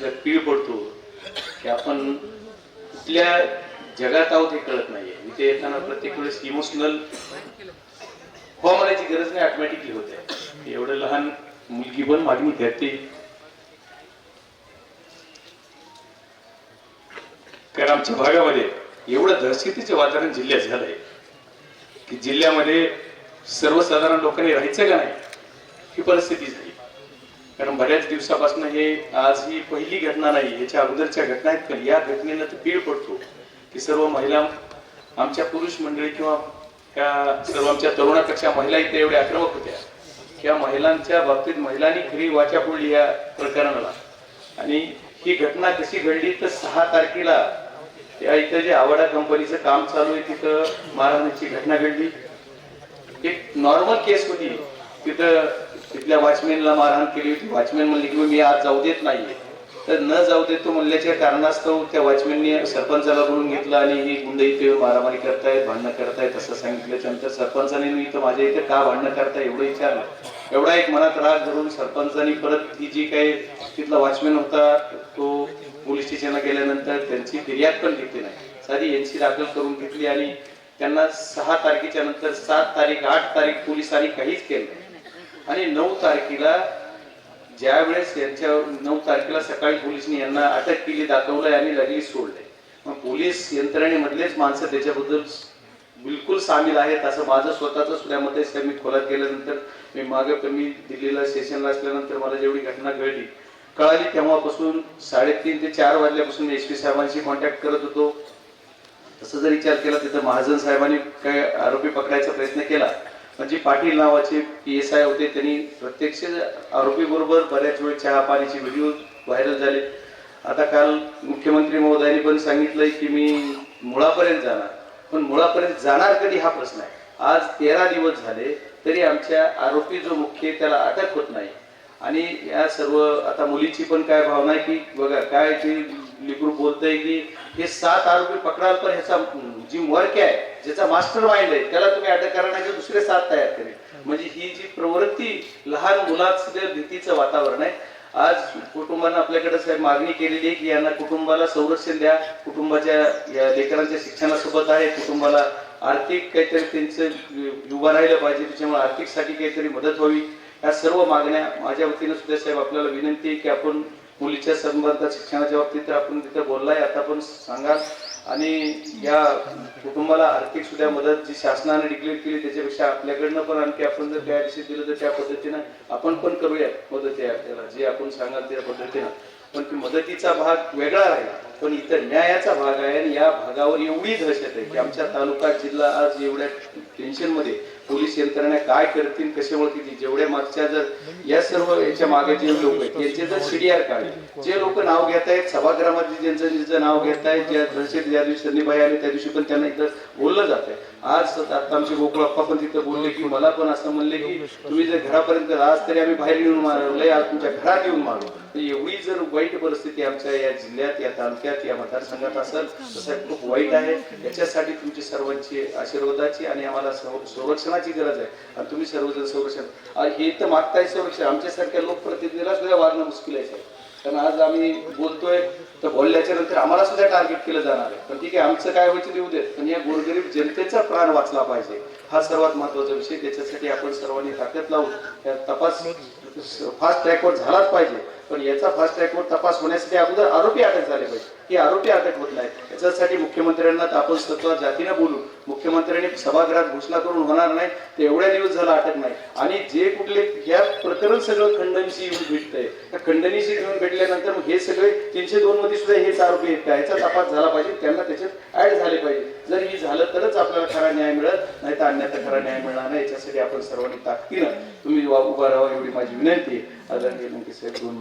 सुद्धा पीळ पडतो की आपण कुठल्या जगात आहोत हे कळत नाहीये. इथे येताना प्रत्येक वेळेस इमोशनल हवामानाची गरज नाही ऑटोमॅटिकली होते. एवढं लहान मुलगी पण मागणी विद्यार्थी कारण आमच्या भागामध्ये एवढं दहशतीचे वातावरण जिल्ह्यात झालंय की जिल्ह्यामध्ये सर्वसाधारण लोकांनी राहायचं का नाही ही परिस्थिती झाली. कारण बऱ्याच दिवसापासून हे आज ही पहिली घटना नाही याच्या अगोदरच्या घटना आहेत पण या घटनेनं तर पीळ पडतो की सर्व महिला आमच्या पुरुष मंडळी किंवा त्या सर्व आमच्या तरुणापेक्षा महिला इथे एवढ्या आक्रमक होत्या. किंवा महिलांच्या बाबतीत महिलांनी खरी वाचा फोडली या प्रकरणाला. आणि ही घटना कशी घडली तर सहा तारखेला त्या इथं जे आवडा कंपनीचं काम चालू आहे तिथं मारहाणीची घटना घडली. एक नॉर्मल केस होती. तिथं तिथल्या वॉचमॅनला मारहाण केली होती. वॉचमॅन म्हणले की मी आज जाऊ देत नाहीये. तर न जाऊ देतो म्हणल्याच्या कारणास्तव त्या वॉचमॅनने सरपंचाला बोलून घेतलं आणि ही गुंड इथे मारामारी करतायत भांडणं करतायत असं सांगितलं. त्यानंतर सरपंचाने मी इथं माझ्या इथे का भांडणं करताय एवढं विचारलं. एवढा एक मनात राग धरून सरपंचानी परत ही जी काही तिथला वॉचमॅन होता तो पोलीस स्टेशनला गेल्यानंतर त्यांची फिर्याद पण घेतली नाही. साधी यांची दाखल करून घेतली आणि त्यांना सहा तारखेच्या नंतर सात तारीख आठ तारीख पोलिसांनी काहीच केलं नाही. आणि नऊ तारखेला ज्या वेळेस यांच्या नऊ तारखेला सकाळी पोलिसांनी यांना अटक केली दाखवलंय आणि लगेच सोडले मग पोलीस यंत्रणेमधलेच माणसं त्याच्याबद्दल बिलकुल सामील आहेत असं माझं स्वतःचं सुद्धा मत आहे. मी खोलात गेल्यानंतर मी मागे कमी दिल्लीला स्टेशनला असल्यानंतर मला जेवढी घटना घडली कळाली तेव्हापासून साडेतीन ते चार वाजल्यापासून मी एस पी साहेबांशी कॉन्टॅक्ट करत होतो. तसं जर विचार केला तिथं महाजन साहेबांनी काय आरोपी पकडायचा प्रयत्न केला म्हणजे पाटील नावाचे पी एस आय होते. त्यांनी प्रत्यक्ष आरोपी बरोबर बऱ्याच वेळ चहा पाण्याचे व्हिडिओ व्हायरल झाले. आता काल मुख्यमंत्री महोदयांनी पण सांगितलंय की मी मुळापर्यंत जाणार. पण मुळापर्यंत जाणार कधी हा प्रश्न आहे. आज तेरा दिवस झाले तरी आमच्या आरोपी जो मुख्य आहे त्याला अटक होत नाही. आणि या सर्व आता मुलीची पण काय भावना आहे की बघा काय ते लिकरू बोलतंय की हे सात आरोपी पकडाल पण ह्याचा जी वर्क आहे? ज्याचा मास्टर माइंड आहे त्याला तुम्ही अटक करा दुसरे सात तयार करेल. म्हणजे ही जी प्रवृत्ती लहान मुलात भीतीचं वातावरण आहे. आज कुटुंबानं आपल्याकडे साहेब मागणी केलेली आहे की यांना कुटुंबाला संरक्षण द्या. कुटुंबाच्या या लेकरांच्या शिक्षणासोबत आहे. कुटुंबाला आर्थिक काहीतरी त्यांचं उभं राहिलं पाहिजे त्याच्यामुळे आर्थिकसाठी काहीतरी मदत व्हावी. या सर्व मागण्या माझ्या वतीनं सुद्धा साहेब आपल्याला विनंती आहे की आपण मुलीच्या संबंधात शिक्षणाच्या बाबतीत तर आपण तिथं बोललाय आता पण सांगा आणि या कुटुंबाला आर्थिक सुद्धा मदत जी शासनाने डिक्लेअर केली त्याच्यापेक्षा आपल्याकडनं पण आणखी आपण जर त्या दिवशी दिलं तर त्या पद्धतीनं आपण पण करूया मदत आहे आपल्याला. जे आपण सांगाल त्या पद्धतीनं. पण ती मदतीचा भाग वेगळा आहे पण इथं न्यायाचा भाग आहे आणि या भागावर एवढी दहशत आहे की आमच्या तालुका जिल्हा आज एवढ्या टेन्शनमध्ये पोलीस यंत्रणा काय करतील कसे ओळखतील जेवढ्या मागच्या जर या सर्व याच्या मागे जे लोक आहेत त्यांचे जर सीडीआर काढले जे लोक नाव घेत आहेत सभागृहामध्ये ज्यांचं ज्यांचं नाव घेत आहेत ज्या दहशत ज्या दिवशी संदीपाई आले त्या दिवशी पण त्यांना इथं बोललं जात आहे आज आता आमचे गोकुळप्पा पण तिथं बोलले की मला पण असं म्हणले की तुम्ही जर घरापर्यंत आज तरी आम्ही बाहेर येऊन मारवलंय आज तुमच्या घरात येऊन मारू तर एवढी जर वाईट परिस्थिती आमच्या या जिल्ह्यात या तालुक्यात या मतदारसंघात असेल तर खूप वाईट आहे. याच्यासाठी तुमची सर्वांची आशीर्वादाची आणि आम्हाला संरक्षणाची गरज आहे. आणि तुम्ही सर्वजण संरक्षण हे तर मागताय संरक्षण. आमच्यासारख्या लोकप्रतिनिधीला सुद्धा वागणं मुश्किल आहे. पण आज आम्ही बोलतोय तर बोलल्याच्या नंतर आम्हाला सुद्धा टार्गेट केलं जाणार आहे. पण ठीक आहे आमचं काय व्हायचं देऊ देत. पण या गोरगरीब जनतेचा प्राण वाचला पाहिजे. हा सर्वात महत्त्वाचा विषय. त्याच्यासाठी आपण सर्वांनी ताकद लावून त्या तपास फास्ट ट्रॅकवर झालाच पाहिजे. पण याचा फास्ट ट्रॅकवर तपास होण्यासाठी अगोदर आरोपी अटक झाले पाहिजे. ही आरोपी अटक होत नाही याच्यासाठी मुख्यमंत्र्यांना तर आपण स्वतः जातीनं बोलू मुख्यमंत्र्यांनी सभागृहात घोषणा करून होणार नाही ते एवढ्या दिवस झाला अटक नाही. आणि जे कुठले या प्रकरण सगळं खंडणीशी येऊन भेटतंय. त्या खंडणीशी घेऊन भेटल्यानंतर हे सगळे तीनशे दोन मध्ये सुद्धा हेच आरोपी आहेत. का याचा तपास झाला पाहिजे त्यांना त्याच्यात ऍड झाले पाहिजे. जर ही झालं तरच आपल्याला खरा न्याय मिळत नाही तर अन्यथा खरा न्याय मिळणार नाही. याच्यासाठी आपण सर्वांनी ताकदीनं तुम्ही उभा राहा एवढी माझी विनंती आहे. आदरणीय लंकेश साहेब दोन